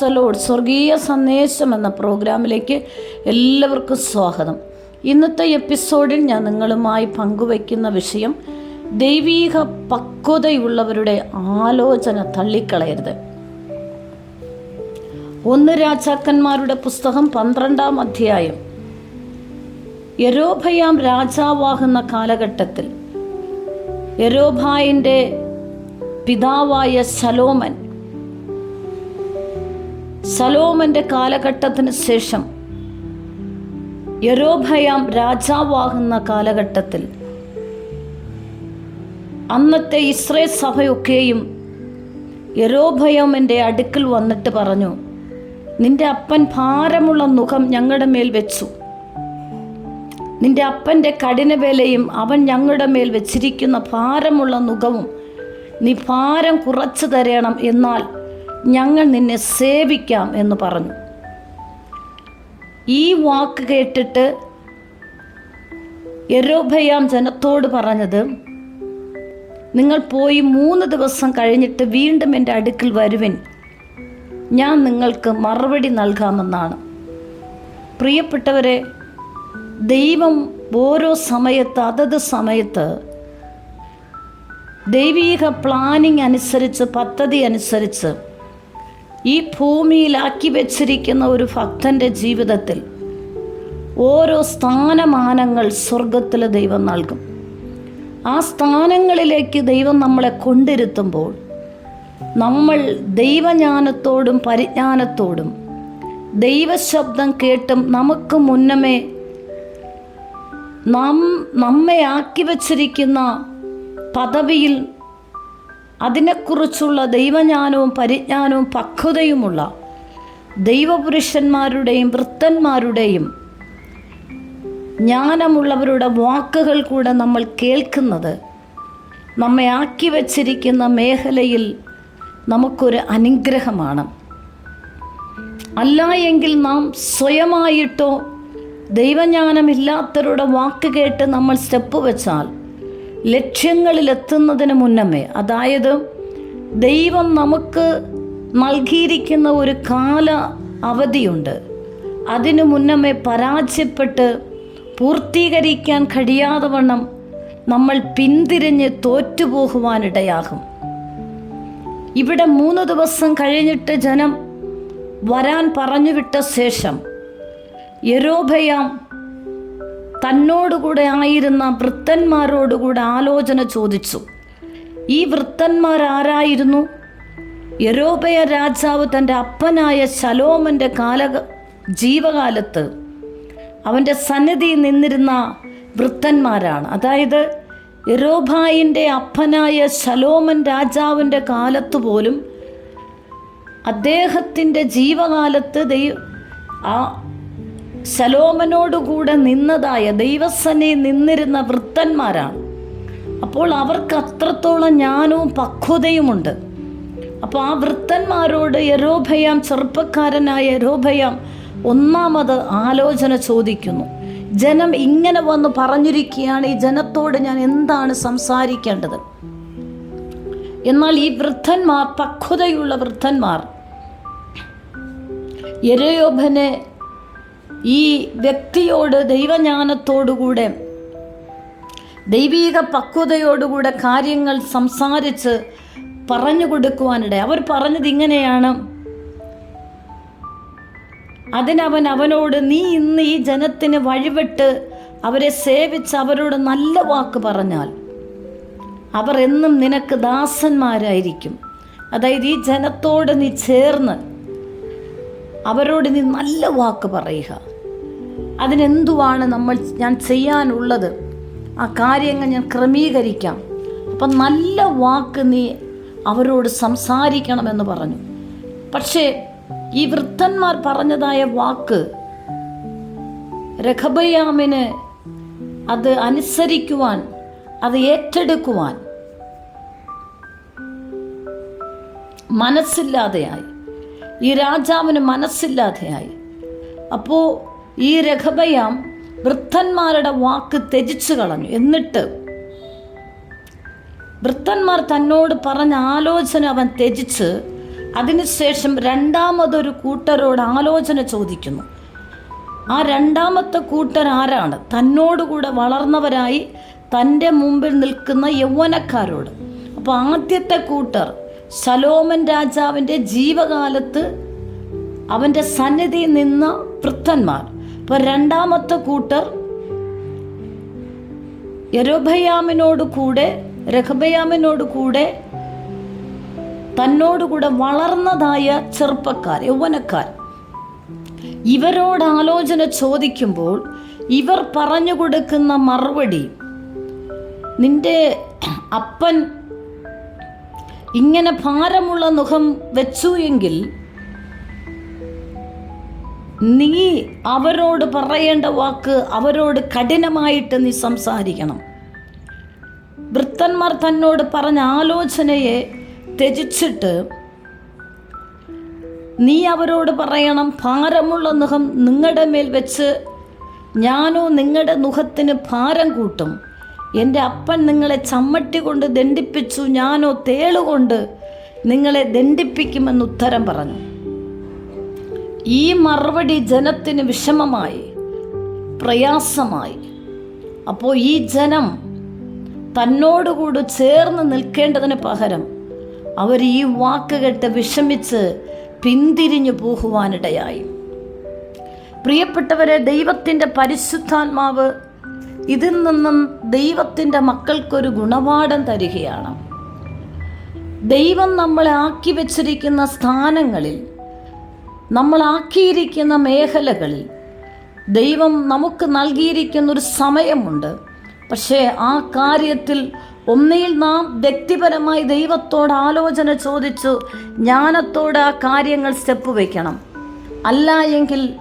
പ്രൈസലോഡ് സ്വർഗീയ സന്ദേശം എന്ന പ്രോഗ്രാമിലേക്ക് എല്ലാവർക്കും സ്വാഗതം. ഇന്നത്തെ എപ്പിസോഡിൽ ഞാൻ നിങ്ങളുമായി പങ്കുവയ്ക്കുന്ന വിഷയം ദൈവീക പക്വതയുള്ളവരുടെ ആലോചന തള്ളിക്കളയരുത്. ഒന്ന് രാജാക്കന്മാരുടെ പുസ്തകം പന്ത്രണ്ടാം അധ്യായം. യരോഭയാം രാജാവാകുന്ന കാലഘട്ടത്തിൽ യരോഭായിന്റെ പിതാവായ ശലോമൻ സലോമന്റെ കാലഘട്ടത്തിന് ശേഷം യരോഭയാം രാജാവാകുന്ന കാലഘട്ടത്തിൽ അന്നത്തെ ഇസ്രയേൽ സഭയൊക്കെയും യരോഭയോമിന്റെ അടുക്കൽ വന്നിട്ട് പറഞ്ഞു നിന്റെ അപ്പൻ ഭാരമുള്ള മുഖം ഞങ്ങളുടെ മേൽ വെച്ചു. നിന്റെ അപ്പന്റെ കഠിനവേലയും അവൻ ഞങ്ങളുടെ മേൽ വെച്ചിരിക്കുന്ന ഭാരമുള്ള മുഖവും നീ ഭാരം കുറച്ചു തരണം എന്നാൽ ഞങ്ങൾ നിന്നെ സേവിക്കാം എന്ന് പറഞ്ഞു. ഈ വാക്ക് കേട്ടിട്ട് യരോഭയാം ജനത്തോട് പറഞ്ഞത് നിങ്ങൾ പോയി മൂന്ന് ദിവസം കഴിഞ്ഞിട്ട് വീണ്ടും എന്റെ അടുക്കൽ വരുവിൻ. ഞാൻ നിങ്ങൾക്ക് മറുപടി നൽകാമെന്നാണ്. പ്രിയപ്പെട്ടവരെ ദൈവം ഓരോ സമയത്ത് അതത് സമയത്ത് ദൈവീക പ്ലാനിംഗ് അനുസരിച്ച് പദ്ധതി അനുസരിച്ച് ഈ ഭൂമിയിലാക്കി വെച്ചിരിക്കുന്ന ഒരു ഭക്തന്റെ ജീവിതത്തിൽ ഓരോ സ്ഥാനമാനങ്ങൾ സ്വർഗത്തിൽ ദൈവം നൽകും. ആ സ്ഥാനങ്ങളിലേക്ക് ദൈവം നമ്മളെ കൊണ്ടിരുത്തുമ്പോൾ നമ്മൾ ദൈവജ്ഞാനത്തോടും പരിജ്ഞാനത്തോടും ദൈവശബ്ദം കേട്ടും നമുക്ക് മുന്നമേ നാം നമ്മെ ആക്കി വച്ചിരിക്കുന്ന പദവിയിൽ അതിനെക്കുറിച്ചുള്ള ദൈവജ്ഞാനവും പരിജ്ഞാനവും പക്വതയുമുള്ള ദൈവപുരുഷന്മാരുടെയും വൃത്തന്മാരുടെയും ജ്ഞാനമുള്ളവരുടെ വാക്കുകൾ കൂടെ നമ്മൾ കേൾക്കുന്നത് നമ്മെ ആക്കി വച്ചിരിക്കുന്ന മേഖലയിൽ നമുക്കൊരു അനുഗ്രഹമാണ്. അല്ല എങ്കിൽ നാം സ്വയമായിട്ടോ ദൈവജ്ഞാനമില്ലാത്തവരുടെ വാക്ക് കേട്ട് നമ്മൾ സ്റ്റെപ്പ് വെച്ചാൽ ലക്ഷ്യങ്ങളിലെത്തുന്നതിന് മുന്നമേ. അതായത് ദൈവം നമുക്ക് നൽകിയിരിക്കുന്ന ഒരു കാല അവധിയുണ്ട്. അതിനു മുന്നമേ പരാജയപ്പെട്ട് പൂർത്തീകരിക്കാൻ കഴിയാതെ വണ്ണം നമ്മൾ പിന്തിരിഞ്ഞ് തോറ്റുപോകുവാനിടയാകും. ഇവിടെ മൂന്ന് ദിവസം കഴിഞ്ഞിട്ട് ജനം വരാൻ പറഞ്ഞുവിട്ട ശേഷം യരോഭയാം തന്നോടുകൂടെ ആയിരുന്ന വൃത്തന്മാരോടുകൂടെ ആലോചന ചോദിച്ചു. ഈ വൃത്തന്മാർ ആരായിരുന്നു യരോബയ രാജാവ് തന്റെ അപ്പനായ ശലോമന്റെ കാല ജീവകാലത്ത് അവന്റെ സന്നിധി നിന്നിരുന്ന വൃത്തന്മാരാണ് അതായത് യരോഭായിന്റെ അപ്പനായ ശലോമൻ രാജാവിന്റെ കാലത്ത് പോലും അദ്ദേഹത്തിന്റെ ജീവകാലത്ത് ദൈവ ആ ശലോമനോടുകൂടെ നിന്നതായ ദൈവസനെ നിന്നിരുന്ന വൃത്തന്മാരാണ് അപ്പോൾ അവർക്ക് അത്രത്തോളം ജ്ഞാനവും പക്വതയുമുണ്ട്. അപ്പോൾ ആ വൃത്തന്മാരോട് യരോഭയാം ചെറുപ്പക്കാരനായ യരോഭയാം ഒന്നാമത് ആലോചന ചോദിക്കുന്നു. ജനം ഇങ്ങനെ വന്ന് പറഞ്ഞിരിക്കുകയാണ് ഈ ജനത്തോട് ഞാൻ എന്താണ് സംസാരിക്കേണ്ടത്? എന്നാൽ ഈ വൃദ്ധന്മാർ പക്വതയുള്ള വൃദ്ധന്മാർ യരയോഭനെ ഈ വ്യക്തിയോട് ദൈവജ്ഞാനത്തോടുകൂടെ ദൈവീക പക്വതയോടുകൂടെ കാര്യങ്ങൾ സംസാരിച്ച് പറഞ്ഞു കൊടുക്കുവാനിടെ അവർ പറഞ്ഞത് ഇങ്ങനെയാണ്. അതിനവൻ അവനോട് നീ ഇന്ന് ഈ ജനത്തിന് വഴിവിട്ട് അവരെ സേവിച്ച് അവരോട് നല്ല വാക്ക് പറഞ്ഞാൽ അവർ എന്നും നിനക്ക് ദാസന്മാരായിരിക്കും. അതായത് ഈ ജനത്തോട് നീ ചേർന്ന് അവരോട് നീ നല്ല വാക്ക് പറയുക. അതിനെന്തുവാണ് നമ്മൾ ഞാൻ ചെയ്യാനുള്ളത്? ആ കാര്യങ്ങൾ ഞാൻ ക്രമീകരിക്കാം. അപ്പം നല്ല വാക്ക് നീ അവരോട് സംസാരിക്കണമെന്ന് പറഞ്ഞു. പക്ഷേ ഈ വൃദ്ധന്മാർ പറഞ്ഞതായ വാക്ക് രഖബയാമിന് അത് അനുസരിക്കുവാൻ അത് ഏറ്റെടുക്കുവാൻ മനസ്സില്ലാതെയായി. ഈ രാജാവിന് മനസ്സില്ലാതെയായി. അപ്പോൾ ഈ രഘബയാം വൃദ്ധന്മാരുടെ വാക്ക് ത്യജിച്ചു കളഞ്ഞു. എന്നിട്ട് വൃദ്ധന്മാർ തന്നോട് പറഞ്ഞ ആലോചന അവൻ ത്യജിച്ച് അതിനുശേഷം രണ്ടാമതൊരു കൂട്ടരോട് ആലോചന ചോദിക്കുന്നു. ആ രണ്ടാമത്തെ കൂട്ടർ ആരാണ്? തന്നോടുകൂടെ വളർന്നവരായി തന്റെ മുമ്പിൽ നിൽക്കുന്ന യൗവനക്കാരോട്. അപ്പോൾ ആദ്യത്തെ കൂട്ടർ ശലോമൻ രാജാവിന്റെ ജീവകാലത്ത് അവന്റെ സന്നിധിയിൽ നിന്ന വൃത്തന്മാർ അപ്പോൾ രണ്ടാമത്തെ കൂട്ടർ യരോഭയാമിനോട് കൂടെ രഹബയാമിനോട് കൂടെ തന്നോടുകൂടെ വളർന്നതായ ചെറുപ്പക്കാർ യൗവനക്കാർ. ഇവരോട് ആലോചന ചോദിക്കുമ്പോൾ ഇവർ പറഞ്ഞു കൊടുക്കുന്ന മറുപടി നിന്റെ അപ്പൻ ഇങ്ങനെ ഭാരമുള്ള മുഖം വെച്ചു എങ്കിൽ നീ അവരോട് പറയേണ്ട വാക്ക് അവരോട് കഠിനമായിട്ട് നീ സംസാരിക്കണം. വൃത്തന്മാർ തന്നോട് പറഞ്ഞ ആലോചനയെ ത്യജിച്ചിട്ട് നീ അവരോട് പറയണം ഭാരമുള്ള മുഖം നിങ്ങളുടെ മേൽ വെച്ച് ഞാനോ നിങ്ങളുടെ മുഖത്തിന് ഭാരം കൂട്ടും. എന്റെ അപ്പൻ നിങ്ങളെ ചമ്മട്ടി കൊണ്ട് ദണ്ഡിപ്പിച്ചു ഞാനോ തേളുകൊണ്ട് നിങ്ങളെ ദണ്ഡിപ്പിക്കുമെന്ന് ഉത്തരം പറഞ്ഞു. ഈ മറുപടി ജനത്തിന് വിഷമമായി പ്രയാസമായി. അപ്പോൾ ഈ ജനം തന്നോടുകൂടി ചേർന്ന് നിൽക്കേണ്ടതിന് പകരം അവർ ഈ വാക്ക് കേട്ട് വിഷമിച്ച് പിന്തിരിഞ്ഞു പോകുവാനിടയായി. പ്രിയപ്പെട്ടവരെ ദൈവത്തിന്റെ പരിശുദ്ധാത്മാവ് ഇതിൽ നിന്നും ദൈവത്തിന്റെ മക്കൾക്കൊരു ഗുണപാഠം തരികയാണ്. ദൈവം നമ്മളെ ആക്കി വച്ചിരിക്കുന്ന സ്ഥാനങ്ങളിൽ നമ്മളാക്കിയിരിക്കുന്ന മേഖലകളിൽ ദൈവം നമുക്ക് നൽകിയിരിക്കുന്ന ഒരു സമയമുണ്ട്. പക്ഷേ ആ കാര്യത്തിൽ ഒന്നിൽ നാം വ്യക്തിപരമായി ദൈവത്തോട് ആലോചന ചോദിച്ചു ജ്ഞാനത്തോടെ ആ കാര്യങ്ങൾ സ്റ്റെപ്പ് വയ്ക്കണം. അല്ല എങ്കിൽ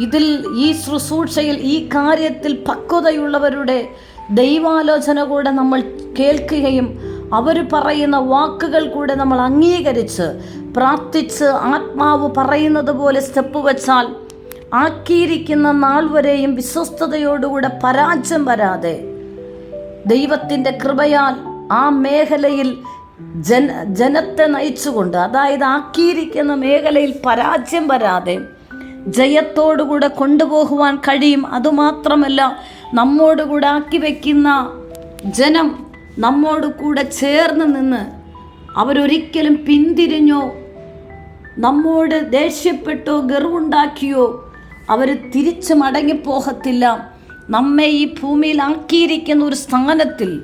ഇതിൽ ഈ ശുശ്രൂഷയിൽ ഈ കാര്യത്തിൽ പക്വതയുള്ളവരുടെ ദൈവാലോചന കൂടെ നമ്മൾ കേൾക്കുകയും അവർ പറയുന്ന വാക്കുകൾ കൂടെ നമ്മൾ അംഗീകരിച്ച് പ്രാർത്ഥിച്ച് ആത്മാവ് പറയുന്നത് പോലെ സ്റ്റെപ്പ് വെച്ചാൽ ആക്കിയിരിക്കുന്ന നാൾ വരെയും വിശ്വസ്തയോടുകൂടെ പരാജയം വരാതെ ദൈവത്തിന്റെ കൃപയാൽ ആ മേഖലയിൽ ജന ജനത്തെ നയിച്ചുകൊണ്ട് അതായത് ആക്കിയിരിക്കുന്ന മേഖലയിൽ പരാജയം വരാതെ ജയത്തോടുകൂടെ കൊണ്ടുപോകുവാൻ കഴിയും. അതുമാത്രമല്ല നമ്മോടുകൂടെ ആക്കി വയ്ക്കുന്ന ജനം നമ്മോട് കൂടെ ചേർന്ന് നിന്ന് അവരൊരിക്കലും പിന്തിരിഞ്ഞോ നമ്മോട് ദേഷ്യപ്പെട്ടോ ഗർവുണ്ടാക്കിയോ അവർ തിരിച്ചു മടങ്ങിപ്പോകത്തില്ല. നമ്മെ ഈ ഭൂമിയിൽ ആക്കിയിരിക്കുന്ന ഒരു സ്ഥാനത്തിൽ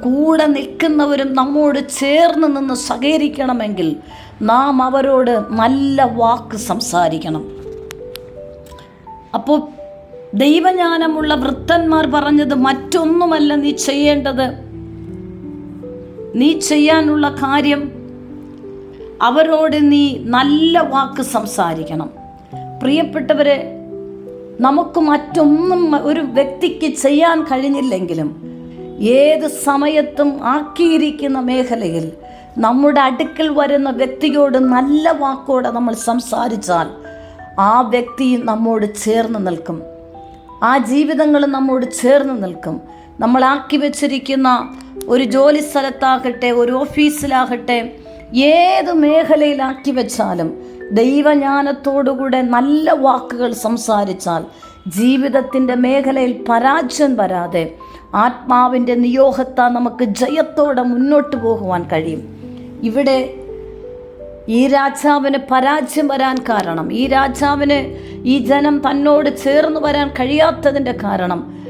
കൂടെ നിൽക്കുന്നവരും നമ്മോട് ചേർന്ന് നിന്ന് സഹകരിക്കണമെങ്കിൽ നാം അവരോട് നല്ല വാക്ക് സംസാരിക്കണം. അപ്പോൾ ദൈവജ്ഞാനമുള്ള വൃത്തന്മാർ പറഞ്ഞത് മറ്റൊന്നുമല്ല നീ ചെയ്യേണ്ടത്. നീ ചെയ്യാനുള്ള കാര്യം അവരോട് നീ നല്ല വാക്ക് സംസാരിക്കണം. പ്രിയപ്പെട്ടവരെ നമുക്ക് മറ്റൊന്നും ഒരു വ്യക്തിക്ക് ചെയ്യാൻ കഴിഞ്ഞില്ലെങ്കിലും ഏത് സമയത്തും ആക്കിയിരിക്കുന്ന മേഖലയിൽ നമ്മുടെ അടുക്കൽ വരുന്ന വ്യക്തിയോട് നല്ല വാക്കോടെ നമ്മൾ സംസാരിച്ചാൽ ആ വ്യക്തി നമ്മോട് ചേർന്ന് നിൽക്കും. ആ ജീവിതങ്ങൾ നമ്മോട് ചേർന്ന് നിൽക്കും. നമ്മളാക്കി വെച്ചിരിക്കുന്ന ഒരു ജോലി സ്ഥലത്താകട്ടെ ഒരു ഓഫീസിലാകട്ടെ ഏത് മേഖലയിലാക്കി വെച്ചാലും ദൈവജ്ഞാനത്തോടുകൂടെ നല്ല വാക്കുകൾ സംസാരിച്ചാൽ ജീവിതത്തിന്റെ മേഖലയിൽ പരാജയം വരാതെ ആത്മാവിന്റെ നിയോഗത്താൽ നമുക്ക് ജയത്തോടെ മുന്നോട്ട് പോകുവാൻ കഴിയും. ഇവിടെ ഈ രാജാവിന് പരാജയം വരാൻ കാരണം ഈ രാജാവിന് ഈ ജനം തന്നോട് ചേർന്ന് വരാൻ കഴിയാത്തതിന്റെ കാരണം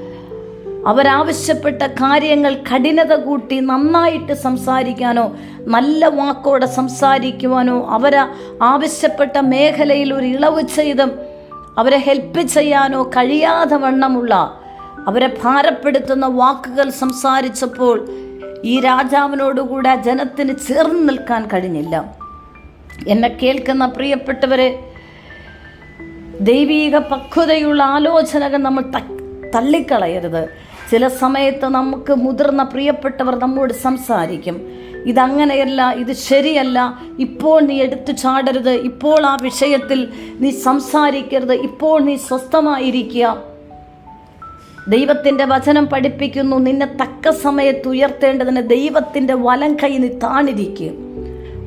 അവരാവശ്യപ്പെട്ട കാര്യങ്ങൾ കഠിനത കൂട്ടി നന്നായിട്ട് സംസാരിക്കാനോ നല്ല വാക്കോടെ സംസാരിക്കുവാനോ അവരെ ആവശ്യപ്പെട്ട മേഖലയിൽ ഒരു ഇളവ് ചെയ്തും അവരെ ഹെൽപ്പ് ചെയ്യാനോ കഴിയാതെ വണ്ണമുള്ള അവരെ ഭാരപ്പെടുത്തുന്ന വാക്കുകൾ സംസാരിച്ചപ്പോൾ ഈ രാജാവിനോടുകൂടെ ജനത്തിന് ചേർന്ന് നിൽക്കാൻ കഴിഞ്ഞില്ല. എന്നെ കേൾക്കുന്ന പ്രിയപ്പെട്ടവരെ ദൈവീക പക്വതയുള്ള ആലോചനകൾ നമ്മൾ തള്ളിക്കളയരുത്. ചില സമയത്ത് നമുക്ക് മുതിർന്ന പ്രിയപ്പെട്ടവർ നമ്മോട് സംസാരിക്കും. ഇതങ്ങനെയല്ല ഇത് ശരിയല്ല ഇപ്പോൾ നീ എടുത്തു ചാടരുത് ഇപ്പോൾ ആ വിഷയത്തിൽ നീ സംസാരിക്കരുത് ഇപ്പോൾ നീ സ്വസ്ഥമായിരിക്കുക. ദൈവത്തിന്റെ വചനം പഠിപ്പിക്കുന്നു നിന്നെ തക്ക സമയത്ത് ഉയർത്തേണ്ടതിന് ദൈവത്തിന്റെ വലം കൈ നീ താണിരിക്കുക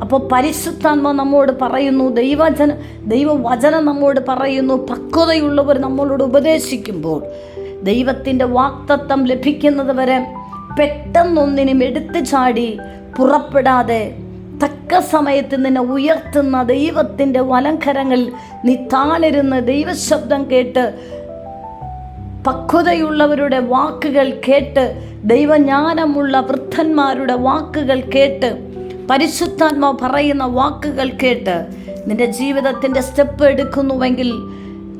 അപ്പോൾ പരിശുദ്ധാത്മ നമ്മോട് പറയുന്നു ദൈവജന ദൈവവചനം നമ്മോട് പറയുന്നു പക്വതയുള്ളവർ നമ്മളോട് ഉപദേശിക്കുമ്പോൾ ദൈവത്തിന്റെ വാക്തത്വം ലഭിക്കുന്നത് വരെ പെട്ടെന്നൊന്നിനും എടുത്തു ചാടി പുറപ്പെടാതെ തക്ക സമയത്ത് നിന്നെ ഉയർത്തുന്ന ദൈവത്തിന്റെ വലങ്കരങ്ങളിൽ നീ താണിരുന്ന് ദൈവശബ്ദം കേട്ട് പക്വതയുള്ളവരുടെ വാക്കുകൾ കേട്ട് ദൈവജ്ഞാനമുള്ള വൃദ്ധന്മാരുടെ വാക്കുകൾ കേട്ട് പരിശുദ്ധാത്മാവ് പറയുന്ന വാക്കുകൾ കേട്ട് നിന്റെ ജീവിതത്തിന്റെ സ്റ്റെപ്പ് എടുക്കുന്നുവെങ്കിൽ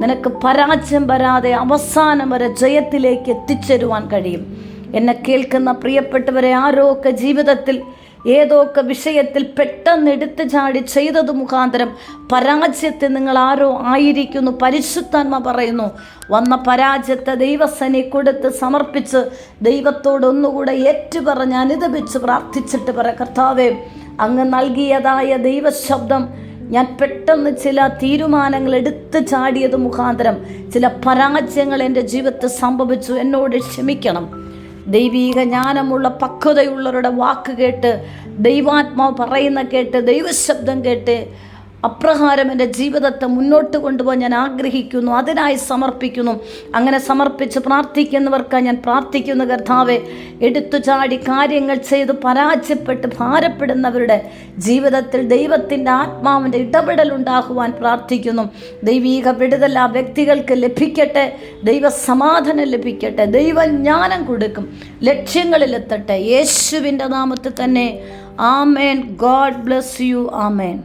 നിനക്ക് പരാജയം വരാതെ അവസാനം വരെ ജയത്തിലേക്ക് എത്തിച്ചേരുവാൻ കഴിയും. എന്നെ കേൾക്കുന്ന പ്രിയപ്പെട്ടവരെ ആരൊക്കെ ജീവിതത്തിൽ ഏതൊക്കെ വിഷയത്തിൽ പെട്ടെന്ന് എടുത്തു ചാടി ചെയ്തത് മുഖാന്തരം പരാജയത്തെ നിങ്ങൾ ആരോ ആയിരിക്കുന്നു പരിശുദ്ധാത്മ പറയുന്നു. വന്ന പരാജയത്തെ ദൈവസനെ കൊടുത്ത് സമർപ്പിച്ച് ദൈവത്തോട് ഒന്നുകൂടെ ഏറ്റുപറഞ്ഞ് അനുദപിച്ച് പ്രാർത്ഥിച്ചിട്ട് പറ കർത്താവേ അങ്ങ് നൽകിയതായ ദൈവശബ്ദം ഞാൻ പെട്ടെന്ന് ചില തീരുമാനങ്ങൾ എടുത്തു ചാടിയത് മുഖാന്തരം ചില പരാജയങ്ങൾ എന്റെ ജീവിതത്തിൽ സംഭവിച്ചു. എന്നോട് ക്ഷമിക്കണം. ദൈവീക ജ്ഞാനമുള്ള പക്വതയുള്ളവരുടെ വാക്ക് കേട്ട് ദൈവാത്മാവ് പറയുന്ന കേട്ട് ദൈവശബ്ദം കേട്ട് അപ്രകാരം എന്റെ ജീവിതത്തെ മുന്നോട്ട് കൊണ്ടുപോകാൻ ഞാൻ ആഗ്രഹിക്കുന്നു. അതിനായി സമർപ്പിക്കുന്നു. അങ്ങനെ സമർപ്പിച്ച് പ്രാർത്ഥിക്കുന്നവർക്ക് ഞാൻ പ്രാർത്ഥിക്കുന്ന കർത്താവെ. എടുത്തു ചാടി കാര്യങ്ങൾ ചെയ്ത് പരാജയപ്പെട്ട് ഭാരപ്പെടുന്നവരുടെ ജീവിതത്തിൽ ദൈവത്തിന്റെ ആത്മാവിന്റെ ഇടപെടൽ ഉണ്ടാകുവാൻ പ്രാർത്ഥിക്കുന്നു. ദൈവീക വിടുതൽ ആ വ്യക്തികൾക്ക് ലഭിക്കട്ടെ. ദൈവ സമാധാനം ലഭിക്കട്ടെ. ദൈവജ്ഞാനം കൊടുക്കും. ലക്ഷ്യങ്ങളിലെത്തട്ടെ യേശുവിന്റെ നാമത്തിൽ തന്നെ. ആമേൻ. God bless you. ആമേൻ.